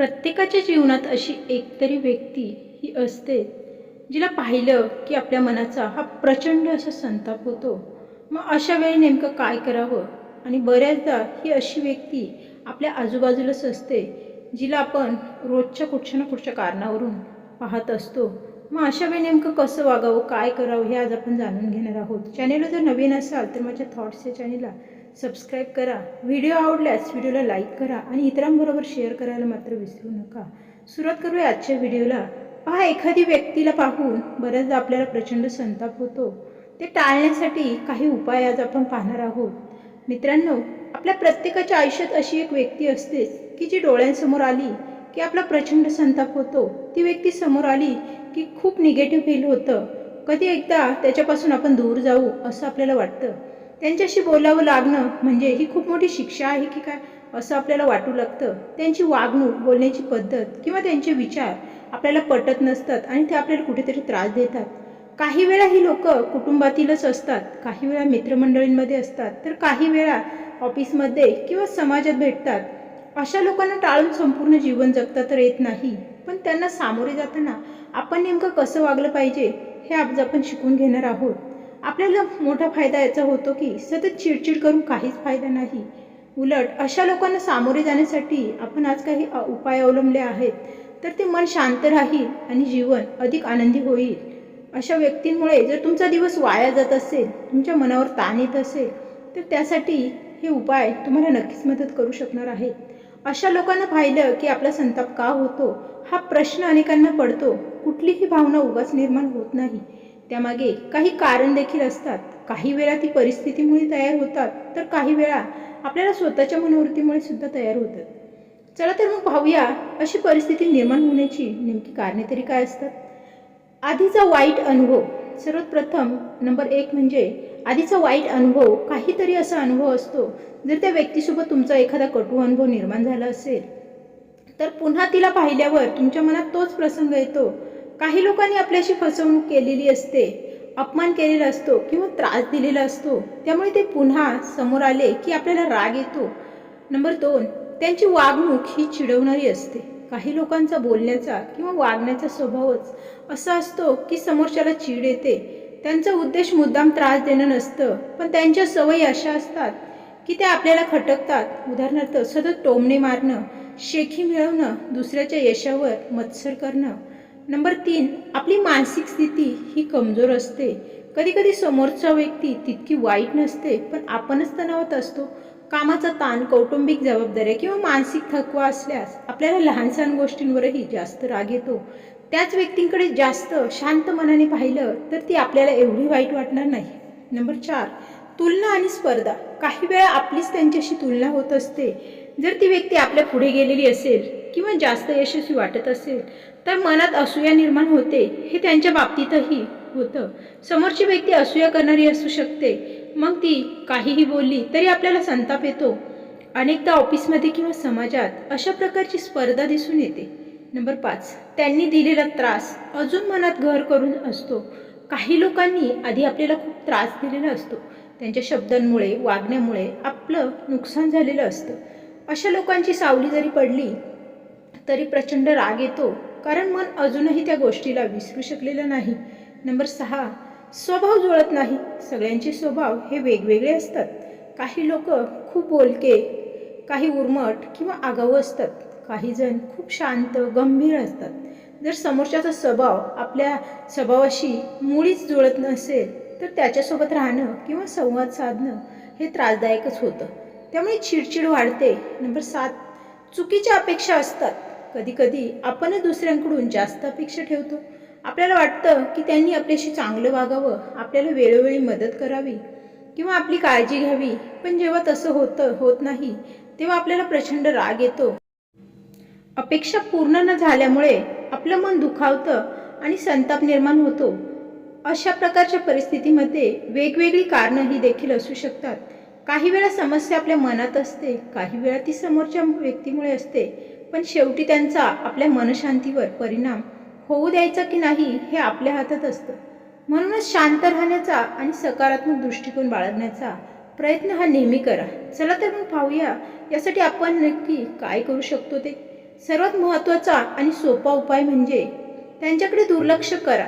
प्रत्येकाच्या जीवनात अशी एकतरी व्यक्ती ही असते जिला पाहिलं की आपल्या मनाचा हा प्रचंड असा संताप होतो. मग अशा वेळी नेमकं काय करावं? आणि बऱ्याचदा ही अशी व्यक्ती आपल्या आजूबाजूलाच असते जिला आपण रोजच्या कुठच्या ना कुठच्या कारणावरून पाहत असतो. मग अशा वेळी नेमकं कसं वागावं? काय करावं? हे आज आपण जाणून घेणार आहोत. चॅनेलला जर नवीन असाल तर माझ्या थॉट्स या चॅनेलला सबस्क्राईब करा. व्हिडिओ आवडल्यास व्हिडिओला लाईक करा आणि इतरांबरोबर शेअर करायला मात्र विसरू नका. सुरुवात करूया आजच्या व्हिडिओला पहा एखादी व्यक्तीला पाहून बऱ्याचदा आपल्याला प्रचंड संताप होतो. ते टाळण्यासाठी काही उपाय आज आपण पाहणार आहोत. मित्रांनो आपल्या प्रत्येकाच्या आयुष्यात अशी एक व्यक्ती असतेच की जी डोळ्यांसमोर आली की आपला प्रचंड संताप होतो. ती व्यक्ती समोर आली की खूप निगेटिव्ह फील होतं. कधी एकदा त्याच्यापासून आपण दूर जाऊ असं आपल्याला वाटतं. त्यांच्याशी बोलावं लागणं म्हणजे ही खूप मोठी शिक्षा आहे की काय? असं आपल्याला वाटू लागतं. त्यांची वागणूक बोलण्याची पद्धत किंवा त्यांचे विचार आपल्याला पटत नसतात आणि ते आपल्याला कुठेतरी त्रास देतात. काही वेळा ही लोक कुटुंबातीलच असतात. काही वेळा मित्रमंडळींमध्ये असतात. तर काही वेळा ऑफिसमध्ये किंवा समाजात भेटतात. अशा लोकांना टाळून संपूर्ण जीवन जगता तर येत नाही. पण त्यांना सामोरे जाताना आपण नेमकं कसं वागलं पाहिजे हे आज आपण शिकून घेणार आहोत. आपल्याला मोठा फायदा याचा होतो की सतत चिडचिड करून काहीच फायदा नाही. उलट अशा लोकांना सामोरे जाण्यासाठी आपण आज काही उपाय अवलंबले आहेत तर ते मन शांत राहील आणि जीवन अधिक आनंदी होईल. अशा व्यक्तींमुळे जर तुमचा दिवस वाया जात असेल तुमच्या मनावर ताण येत असेल तर त्यासाठी हे उपाय तुम्हाला नक्कीच मदत करू शकणार आहेत. अशा लोकांना पाहिलं की आपला संताप का होतो हा प्रश्न अनेकांना पडतो. कुठलीही भावना उगाच निर्माण होत नाही. त्यामागे काही कारण देखील असतात. काही वेळा ती परिस्थितीमुळे तयार होतात तर काही वेळा आपल्याला स्वतःच्या मनोवृत्तीमुळे सुद्धा तयार होतात. चला तर मग पाहूया अशी परिस्थिती निर्माण होण्याची नेमकी कारणे तरी काय असतात? आधीचा वाईट अनुभव सर्वात प्रथम नंबर एक म्हणजे आधीचा वाईट अनुभव काहीतरी असा अनुभव असतो जर त्या व्यक्तीसोबत तुमचा एखादा कटू अनुभव निर्माण झाला असेल तर पुन्हा तिला पाहिल्यावर तुमच्या मनात तोच प्रसंग येतो काही लोकांनी आपल्याशी फसवणूक केलेली असते अपमान केलेला असतो किंवा त्रास दिलेला असतो. त्यामुळे ते पुन्हा समोर आले की आपल्याला राग येतो. नंबर दोन त्यांची वागणूक ही चिडवणारी असते. काही लोकांचा बोलण्याचा किंवा वागण्याचा स्वभावच असा असतो की समोरच्याला चीड येते. त्यांचा उद्देश मुद्दाम त्रास देणं नसतं पण त्यांच्या सवयी अशा असतात की त्या आपल्याला खटकतात. उदाहरणार्थ सतत टोमणे मारणं शेखी मिळवणं दुसऱ्याच्या यशावर मत्सर करणं नंबर तीन आपली मानसिक स्थिती ही कमजोर असते. कधी कधी समोरचा व्यक्ती तितकी वाईट नसते पण आपणच तणावात असतो. कामाचा ताण कौटुंबिक जबाबदाऱ्या किंवा मानसिक थकवा असल्यास आपल्याला लहान सहान गोष्टींवरही जास्त राग येतो. त्याच व्यक्तींकडे जास्त शांत मनाने पाहिलं तर ती आपल्याला एवढी वाईट वाटणार नाही. नंबर चार तुलना आणि स्पर्धा. काही वेळा आपलीच त्यांच्याशी तुलना होत असते. जर ती व्यक्ती आपल्या पुढे गेलेली असेल किंवा जास्त यशस्वी वाटत असेल तर मनात असूया निर्माण होते हे त्यांच्या बाबतीतही होतं. समोरची व्यक्ती असूया करणारी असू शकते. मग ती काहीही बोलली तरी आपल्याला संताप येतो. अनेकदा ऑफिसमध्ये किंवा समाजात अशा प्रकारची स्पर्धा दिसून येते. नंबर पाच त्यांनी दिलेला त्रास अजून मनात घर करून असतो. काही लोकांनी आधी आपल्याला खूप त्रास दिलेला असतो. त्यांच्या शब्दांमुळे वागण्यामुळे आपलं नुकसान झालेलं असतं. अशा लोकांची सावली जरी पडली तरी प्रचंड राग येतो कारण मन अजूनही त्या गोष्टीला विसरू शकलेलं नाही. नंबर सहा स्वभाव जुळत नाही. सगळ्यांचे स्वभाव हे वेगवेगळे असतात. काही लोक खूप बोलके काही उर्मट किंवा आगाऊ असतात. काही जण खूप शांत गंभीर असतात. जर समोरच्याचा स्वभाव आपल्या स्वभावाशी मुळीच जुळत नसेल तर त्याच्यासोबत राहणं किंवा संवाद साधणं हे त्रासदायकच होतं. त्यामुळे चिडचिड वाढते. नंबर सात चुकीच्या अपेक्षा असतात. कधीकधी कधी आपणच दुसऱ्यांकडून जास्त अपेक्षा ठेवतो. आपल्याला वाटतं की त्यांनी आपल्याशी चांगलं वागावं आपल्याला वेळोवेळी मदत करावी किंवा आपली काळजी घ्यावी. पण जेव्हा तसं होतं होत नाही तेव्हा आपल्याला प्रचंड राग येतो. अपेक्षा पूर्ण न झाल्यामुळे आपलं मन दुखावतं आणि संताप निर्माण होतो. अशा प्रकारच्या परिस्थितीमध्ये वेगवेगळी कारणं ही देखील असू शकतात. काही वेळा समस्या आपल्या मनात असते काही वेळा ती समोरच्या व्यक्तीमुळे असते. पण शेवटी त्यांचा आपल्या मनशांतीवर परिणाम होऊ द्यायचा की नाही हे आपल्या हातात असतं. म्हणूनच शांत राहण्याचा आणि सकारात्मक दृष्टिकोन बाळगण्याचा प्रयत्न हा नेहमी करा. चला तर मग पाहूया यासाठी आपण नक्की काय करू शकतो ते. सर्वात महत्त्वाचा आणि सोपा उपाय म्हणजे त्यांच्याकडे दुर्लक्ष करा.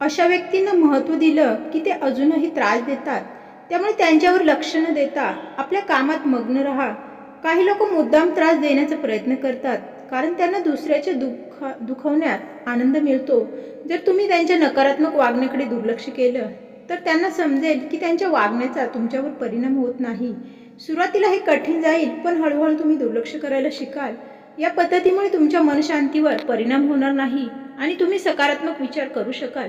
अशा व्यक्तींना महत्त्व दिलं की ते अजूनही त्रास देतात त्यामुळे त्यांच्यावर लक्ष न देता आपल्या कामात मग्न राहा काही लोक मुद्दाम त्रास देण्याचा प्रयत्न करतात कारण त्यांना दुसऱ्याचे दुखा दुखवण्यात आनंद मिळतो. जर तुम्ही त्यांच्या नकारात्मक वागण्याकडे दुर्लक्ष केलं तर त्यांना समजेल की त्यांच्या वागण्याचा तुमच्यावर परिणाम होत नाही. सुरुवातीला हे कठीण जाईल पण हळूहळू तुम्ही दुर्लक्ष करायला शिकाल. या पद्धतीमुळे तुमच्या मनशांतीवर परिणाम होणार नाही आणि तुम्ही सकारात्मक विचार करू शकाल.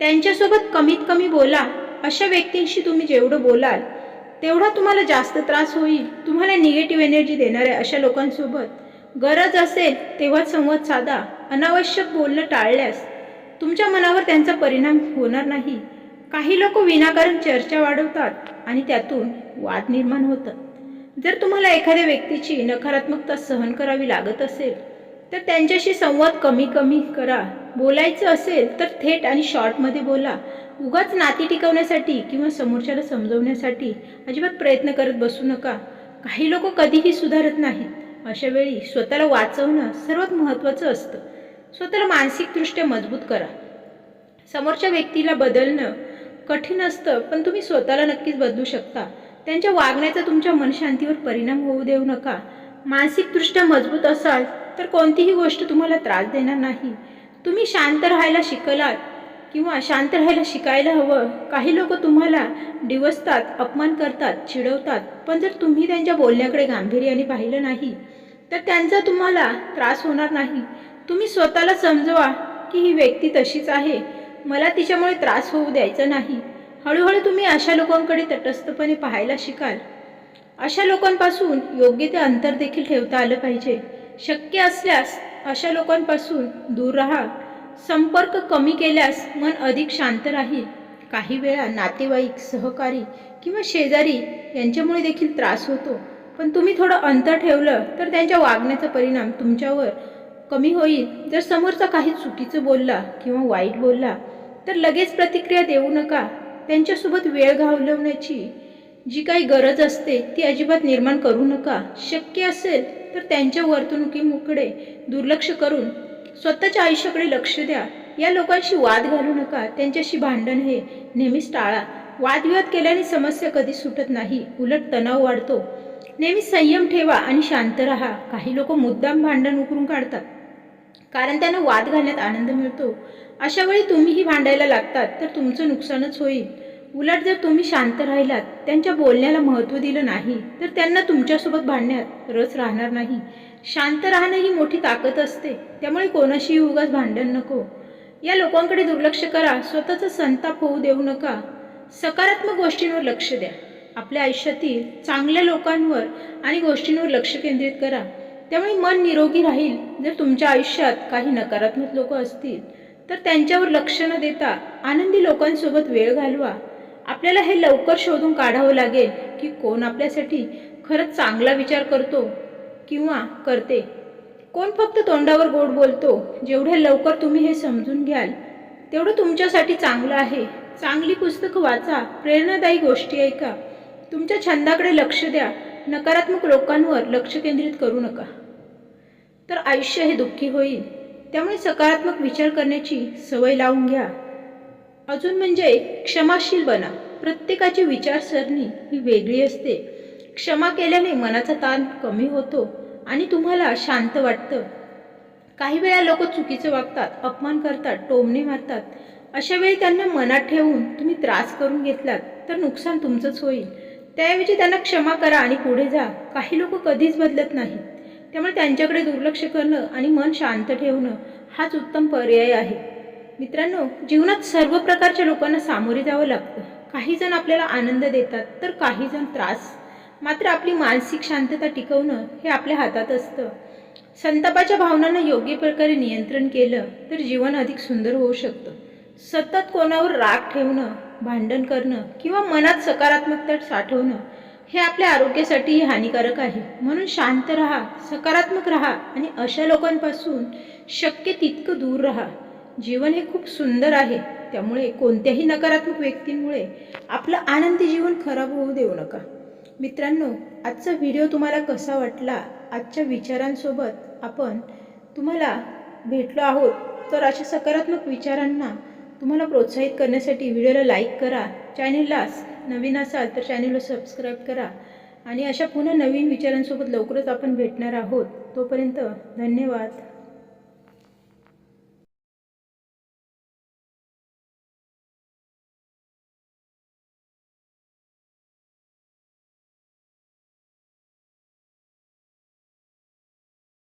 त्यांच्यासोबत कमीत कमी बोला. अशा व्यक्तींशी तुम्ही जेवढं बोलाल तेवढा तुम्हाला जास्त त्रास होईल. तुम्हाला निगेटिव्ह एनर्जी देणाऱ्या अशा लोकांसोबत गरज असेल तेव्हा संवाद साधा. अनावश्यक बोलणं टाळल्यास तुमच्या मनावर त्यांचा परिणाम होणार नाही. काही लोक विनाकारण चर्चा वाढवतात आणि त्यातून वाद निर्माण होतात. जर तुम्हाला एखाद्या व्यक्तीची नकारात्मकता सहन करावी लागत असेल तर त्यांच्याशी संवाद कमी कमी करा. बोलायचं असेल तर थेट आणि शॉर्टमध्ये बोला. उगाच नाती टिकवण्यासाठी किंवा समोरच्याला समजवण्यासाठी अजिबात प्रयत्न करत बसू नका. काही लोक कधीही सुधारत नाहीत. अशा वेळी स्वतःला वाचवणं सर्वात महत्त्वाचं असतं. स्वतःला मानसिकदृष्ट्या मजबूत करा. समोरच्या व्यक्तीला बदलणं कठीण असतं पण तुम्ही स्वतःला नक्कीच बदलू शकता. त्यांच्या वागण्याचा तुमच्या मनशांतीवर परिणाम होऊ देऊ नका. मानसिकदृष्ट्या मजबूत असाल तर कोणतीही गोष्ट तुम्हाला त्रास देणार नाही. तुम्ही शांत राहायला शिकलात किंवा शांत राहायला शिकायला हवं. काही लोक तुम्हाला डिवसतात अपमान करतात चिडवतात. पण जर तुम्ही त्यांच्या बोलण्याकडे गांभीर्याने पाहिलं नाही तर त्यांचा तुम्हाला त्रास होणार नाही. तुम्ही स्वतःला समजवा की ही व्यक्ती तशीच आहे. मला तिच्यामुळे त्रास होऊ द्यायचा नाही. हळूहळू तुम्ही अशा लोकांकडे तटस्थपणे पाहायला शिकाल. अशा लोकांपासून योग्य ते अंतर देखील ठेवता आलं पाहिजे. शक्य असल्यास अशा लोकांपासून दूर राहा. संपर्क कमी केल्यास मन अधिक शांत राहील. काही वेळा नातेवाईक सहकारी किंवा शेजारी यांच्यामुळे देखील त्रास होतो. पण तुम्ही थोडं अंतर ठेवलं तर त्यांच्या वागण्याचा परिणाम तुमच्यावर कमी होईल. जर समोरचा काही चुकीचं बोलला किंवा वाईट बोलला तर लगेच प्रतिक्रिया देऊ नका. त्यांच्यासोबत वेळ घालवण्याची जी काही गरज असते ती अजिबात निर्माण करू नका. शक्य असेल तर त्यांच्या वर्तणुकीमुकडे दुर्लक्ष करून स्वतःच्या आयुष्याकडे लक्ष द्या. या लोकांशी वाद घालू नका. त्यांच्याशी भांडण हे नेहमीच टाळा. वादविवाद केल्याने समस्या कधी सुटत नाही. उलट तणाव वाढतो. नेहमी संयम ठेवा आणि शांत राहा. काही लोक मुद्दाम भांडण उकरून काढतात. कारण त्यांना वाद घालण्यात आनंद मिळतो. अशा वेळी तुम्हीही भांडायला लागतात. तर तुमचं नुकसानच होईल. उलट जर तुम्ही शांत राहिलात त्यांच्या बोलण्याला महत्त्व दिलं नाही तर त्यांना तुमच्यासोबत भांडण्यात रस राहणार नाही. शांत राहणं ही मोठी ताकद असते त्यामुळे कोणाशीही उगाच भांडण नको. या लोकांकडे दुर्लक्ष करा स्वतःचा संताप होऊ देऊ नका. सकारात्मक गोष्टींवर लक्ष द्या. आपल्या आयुष्यातील चांगल्या लोकांवर आणि गोष्टींवर लक्ष केंद्रित करा. त्यामुळे मन निरोगी राहील. जर तुमच्या आयुष्यात काही नकारात्मक लोक असतील तर त्यांच्यावर लक्ष न देता आनंदी लोकांसोबत वेळ घालवा. आपल्याला हे लवकर शोधून काढावं लागेल की कोण आपल्यासाठी खरंच चांगला विचार करतो किंवा करते. कोण फक्त तोंडावर गोड बोलतो? जेवढे लवकर तुम्ही हे समजून घ्याल तेवढं तुमच्यासाठी चांगलं आहे. चांगली पुस्तकं वाचा प्रेरणादायी गोष्टी ऐका. तुमच्या छंदाकडे लक्ष द्या. नकारात्मक लोकांवर लक्ष केंद्रित करू नका. तर आयुष्य हे दुःखी होईल. त्यामुळे सकारात्मक विचार करण्याची सवय लावून घ्या. अजून म्हणजे क्षमाशील बना. प्रत्येकाची विचारसरणी ही वेगळी असते. क्षमा केल्याने मनाचा ताण कमी होतो आणि तुम्हाला शांत वाटतं. काही वेळा लोक चुकीचं वागतात अपमान करतात टोमणे मारतात. अशा वेळी त्यांना मनात ठेवून तुम्ही त्रास करून घेतलात तर नुकसान तुमचंच होईल. त्याऐवजी त्यांना क्षमा करा आणि पुढे जा. काही लोक कधीच बदलत नाहीत. त्यामुळे त्यांच्याकडे दुर्लक्ष करणं आणि मन शांत ठेवणं हाच उत्तम पर्याय आहे. मित्रांनो जीवनात सर्व प्रकारच्या लोकांना सामोरे जावं लागतं. काही जण आपल्याला आनंद देतात तर काही जण त्रास. मात्र आपली मानसिक शांतता टिकवणं हे आपल्या हातात असतं. संतापाच्या भावनांना योग्य प्रकारे नियंत्रण केलं तर जीवन अधिक सुंदर होऊ शकतं. सतत कोणावर राग ठेवणं भांडण करणं किंवा मनात सकारात्मकता साठवणं हे आपल्या आरोग्यासाठीही हानिकारक आहे. म्हणून शांत राहा सकारात्मक राहा आणि अशा लोकांपासून शक्य तितकं दूर राहा. जीवन हे खूप सुंदर आहे. त्यामुळे कोणत्याही नकारात्मक व्यक्तींमुळे आपलं आनंदी जीवन खराब होऊ देऊ नका. मित्रांनो आजचा व्हिडिओ तुम्हाला कसा वाटला? आजच्या विचारांसोबत आपण तुम्हाला भेटलो आहोत. तर अशा सकारात्मक विचारांना तुम्हाला प्रोत्साहित करण्यासाठी व्हिडिओला लाईक करा. चॅनेलला नवीन असाल तर चॅनेलला सबस्क्राईब करा. आणि अशा पुन्हा नवीन विचारांसोबत लवकरच आपण भेटणार आहोत. तोपर्यंत धन्यवाद.